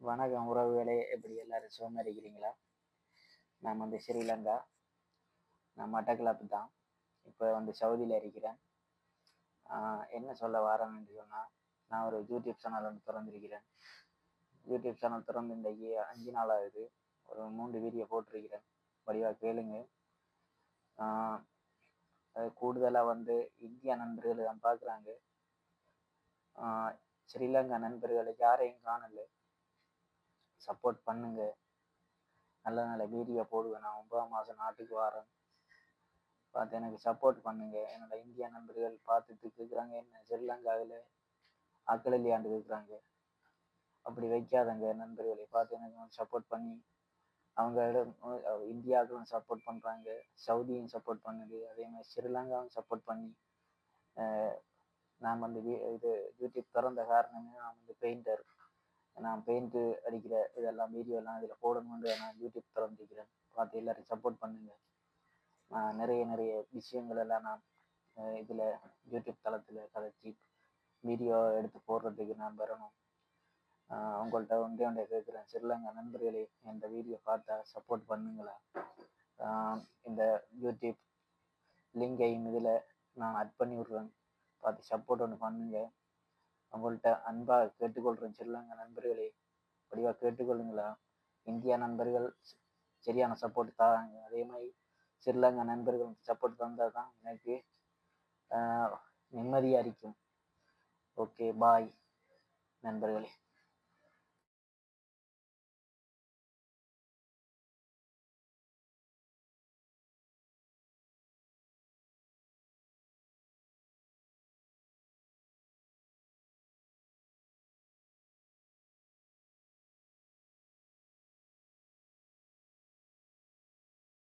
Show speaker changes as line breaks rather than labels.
வணக்கம் உறவுகளே எப்படி எல்லாரும் சுகமாக இருக்கிறீங்களா? நான் வந்து ஸ்ரீலங்கா. நான் மட்டக்கிளப்பு தான். இப்போ வந்து சவுதியில் இருக்கிறேன். என்ன சொல்ல வரேன்னு சொன்னால் நான் ஒரு யூடியூப் சேனல் வந்து திறந்திருக்கிறேன். யூடியூப் சேனல் திறந்து இன்றைக்கு அஞ்சு நாள் ஆகுது ஒரு மூன்று வீடியோ போட்டிருக்கிறேன். வடிவாக கேளுங்க. அது கூடுதலாக வந்து இந்திய நண்பர்கள் தான் பார்க்குறாங்க. ஸ்ரீலங்கா நண்பர்களை யாரையும் காணலை. சப்போர்ட் பண்ணுங்க. நல்ல நல்ல வீடியோ போடுவேன். நான் ஒன்பதாம் மாதம் நாட்டுக்கு வரேன். பார்த்து எனக்கு சப்போர்ட் பண்ணுங்க. என்னோட இந்திய நண்பர்கள் பார்த்துட்டு இருக்கிறாங்க. என்ன ஸ்ரீலங்காவில் ஆக்கள் இல்லையாண்டு இருக்கிறாங்க. அப்படி வைக்காதங்க நண்பர்களை. பார்த்து எனக்கு சப்போர்ட் பண்ணி அவங்களிடம் இந்தியாவுக்கும் சப்போர்ட் பண்ணுறாங்க சவுதியும் சப்போர்ட் பண்ணுது. அதே மாதிரி ஸ்ரீலங்காவும் சப்போர்ட் பண்ணி நாம் நான் வந்து இது யூடியூப் திறந்த காரணமே நான் வந்து பெயிண்டர் நான் பெயிண்ட்டு அடிக்கிற இதெல்லாம் வீடியோலாம் இதில் போடணும்னு நான் யூடியூப் திறந்துக்கிறேன் பார்த்து எல்லாரும் சப்போர்ட் பண்ணுங்க. நான் நிறைய நிறைய விஷயங்கள் எல்லாம் நான் இதில் யூடியூப் தளத்தில் கதைச்சி வீடியோ எடுத்து போடுறதுக்கு நான் வரணும். அவங்கள்ட்ட உங்கள்கிட்ட ஒன்றே ஒன்றே கேட்குறேன். ஸ்ரீலங்கா நண்பர்களே இந்த வீடியோ பார்த்தா சப்போர்ட் பண்ணுங்களா? இந்த யூடியூப் லிங்கையும் இதில் நான் அட் பண்ணி விட்றேன். பார்த்து சப்போர்ட் ஒன்று பண்ணுங்கள் உங்கள்கிட்ட அன்பாக கேட்டுக்கொள்கிறேன் ஸ்ரீலங்கா நண்பர்களே. வடிவாக கேட்டுக்கொள்ளுங்களா? இந்தியா நண்பர்கள் சரியான சப்போர்ட் தராங்க. அதே மாதிரி ஸ்ரீலங்கா நண்பர்கள் சப்போர்ட் தந்தால் தான் எனக்கு நிம்மதியாக இருக்கும். ஓகே பாய் நண்பர்களே.